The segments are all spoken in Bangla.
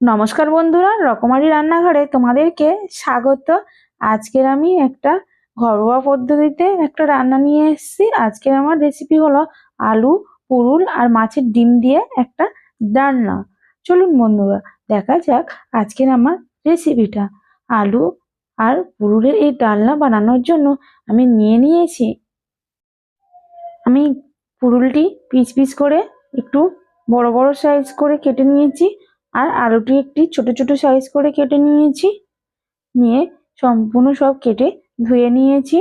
নমস্কার বন্ধুরা, রকমারি রান্নাঘরে তোমাদেরকে স্বাগত। আজকের আমি একটা ঘরোয়া পদ্ধতিতে একটা রান্না নিয়ে এসেছি। আজকের আমার রেসিপি হলো আলু, পুরুল আর মাছের ডিম দিয়ে একটা রান্না চলুন বন্ধুরা, দেখা যাক আজকের আমার রেসিপিটা আলু আর পুরুলের এই ডালনা বানানোর জন্য আমি নিয়ে নিয়েছি। আমি পুরুলটি পিস পিস করে একটু বড় বড় সাইজ করে কেটে নিয়েছি। আর আলুটি একটি ছোট ছোট সাইজ করে কেটে নিয়েছি। নিয়ে সম্পূর্ণ সব কেটে ধুয়ে নিয়েছি।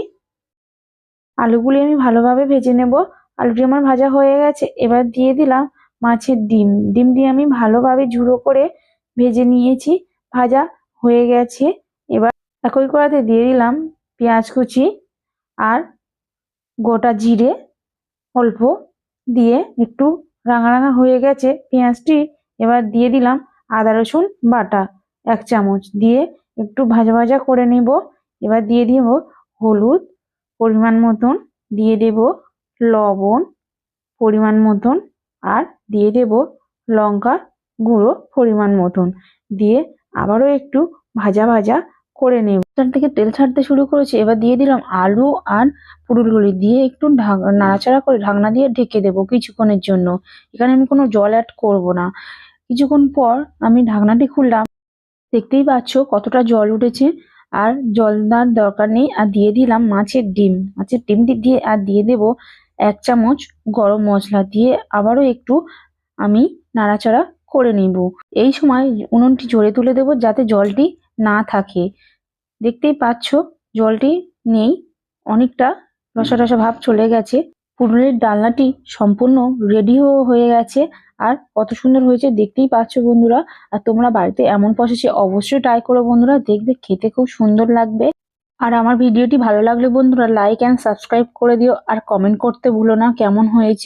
আলুগুলি আমি ভালোভাবে ভেজে নেব। আলুটি আমার ভাজা হয়ে গেছে। এবার দিয়ে দিলাম মাছের ডিম। ডিমটি আমি ভালোভাবে ঝুড়ো করে ভেজে নিয়েছি। ভাজা হয়ে গেছে। এবার একই কড়াতে দিয়ে দিলাম পেঁয়াজ কুচি আর গোটা জিরে। অল্প দিয়ে একটু রাঙা রাঙা হয়ে গেছে। পেঁয়াজটি এবার দিয়ে দিলাম আদা, রসুন বাটা এক চামচ। দিয়ে একটু ভাজা ভাজা করে নেব। এবার দিয়ে দিব হলুদ পরিমাণ মতন। দিয়ে দেব লবণ পরিমাণ মতন। আর দিয়ে দেব লঙ্কা গুঁড়ো পরিমাণ মতন। দিয়ে আবারও একটু ভাজা ভাজা করে নেব এখান থেকে তেল ছাড়তে শুরু করেছে, এবার দিয়ে দিলাম আলু আর পুরুলগুলি দিয়ে একটু নাড়াচাড়া করে ঢাকনা দিয়ে ঢেকে দেবো কিছুক্ষণের জন্য। এখানে আমি কোনো জল অ্যাড করব না। কিছুক্ষণ পর আমি ঢাকনাটি খুললাম। দেখতেই পাচ্ছ কতটা জল উঠেছে। আর জল দেওয়ার দরকার নেই। আর দিয়ে দিলাম মাছের ডিম। মাছের ডিমটি দিয়ে আর দিয়ে দেব এক চামচ গরম মশলা দিয়ে আবারও একটু আমি নাড়াচাড়া করে নিব। এই সময় উনুনটি জোরে তুলে দেব যাতে জলটি না থাকে। দেখতেই পাচ্ছ, জলটি নেই, অনেকটা রসা রসা ভাব চলে গেছে। পুরুলের ডালনাটি সম্পূর্ণ রেডিও হয়ে গেছে। আর কত সুন্দর হয়েছে, দেখতেই পাচ্ছ বন্ধুরা। আর তোমরা বাড়িতে এমন প্রসেসে অবশ্যই ট্রাই করো বন্ধুরা। দেখবে খেতে খুব সুন্দর লাগবে। আর আমার ভিডিওটি ভালো লাগলে বন্ধুরা লাইক অ্যান্ড সাবস্ক্রাইব করে দিও। আর কমেন্ট করতে ভুলো না কেমন হয়েছে।